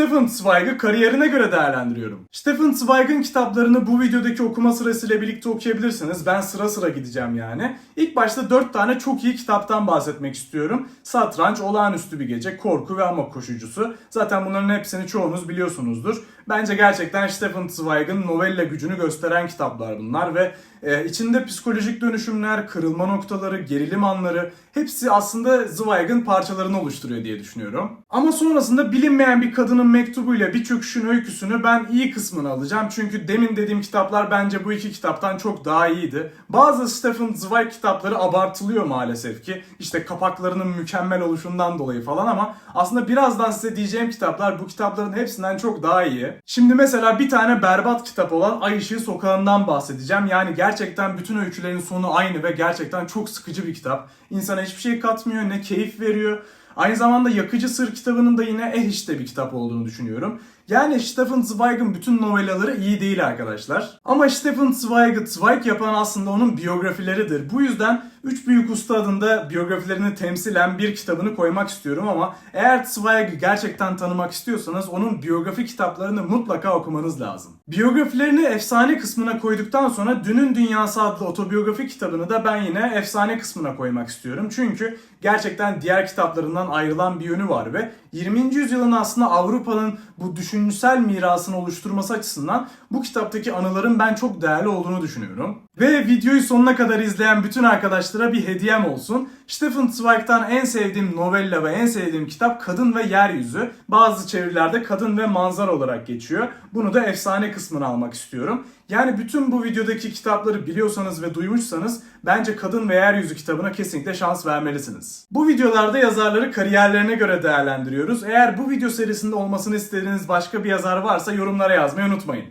Stefan Zweig'ı kariyerine göre değerlendiriyorum. Stefan Zweig'ın kitaplarını bu videodaki okuma sırasıyla birlikte okuyabilirsiniz. Ben sıra sıra gideceğim yani. İlk başta 4 tane çok iyi kitaptan bahsetmek istiyorum. Satranç, Olağanüstü Bir Gece, Korku ve Amok Koşucusu. Zaten bunların hepsini çoğunuz biliyorsunuzdur. Bence gerçekten Stefan Zweig'ın novella gücünü gösteren kitaplar bunlar ve e, içinde psikolojik dönüşümler, kırılma noktaları, gerilim anları hepsi aslında Zweig'ın parçalarını oluşturuyor diye düşünüyorum. Ama sonrasında bilinmeyen bir kadının mektubuyla bir çöküşün öyküsünü ben iyi kısmını alacağım. Çünkü demin dediğim kitaplar bence bu iki kitaptan çok daha iyiydi. Bazı Stefan Zweig kitapları abartılıyor maalesef ki. İşte kapaklarının mükemmel oluşundan dolayı falan ama aslında birazdan size diyeceğim kitaplar bu kitapların hepsinden çok daha iyi. Şimdi mesela bir tane berbat kitap olan Ay Işığı Sokağı'ndan bahsedeceğim. Yani gerçekten bütün öykülerin sonu aynı ve gerçekten çok sıkıcı bir kitap. İnsana hiçbir şey katmıyor, ne keyif veriyor. Aynı zamanda Yakıcı Sır kitabının da yine eh işte bir kitap olduğunu düşünüyorum. Yani Stefan Zweig'ın bütün novellaları iyi değil arkadaşlar. Ama Stefan Zweig'ı Zweig yapan aslında onun biyografileridir. Bu yüzden Üç Büyük Usta adında biyografilerini temsilen bir kitabını koymak istiyorum ama eğer Zweig'ı gerçekten tanımak istiyorsanız onun biyografi kitaplarını mutlaka okumanız lazım. Biyografilerini efsane kısmına koyduktan sonra Dünün Dünyası adlı otobiyografi kitabını da ben yine efsane kısmına koymak istiyorum. Çünkü gerçekten diğer kitaplarından ayrılan bir yönü var ve 20. yüzyılın aslında Avrupa'nın bu düşünsel mirasını oluşturması açısından bu kitaptaki anıların ben çok değerli olduğunu düşünüyorum. Ve videoyu sonuna kadar izleyen bütün arkadaşlara bir hediyem olsun. Stephen Zweig'tan en sevdiğim novella ve en sevdiğim kitap Kadın ve Yeryüzü. Bazı çevirilerde Kadın ve Manzara olarak geçiyor. Bunu da efsane kısmına almak istiyorum. Yani bütün bu videodaki kitapları biliyorsanız ve duymuşsanız bence Kadın ve Yeryüzü kitabına kesinlikle şans vermelisiniz. Bu videolarda yazarları kariyerlerine göre değerlendiriyoruz. Eğer bu video serisinde olmasını istediğiniz başka bir yazar varsa yorumlara yazmayı unutmayın.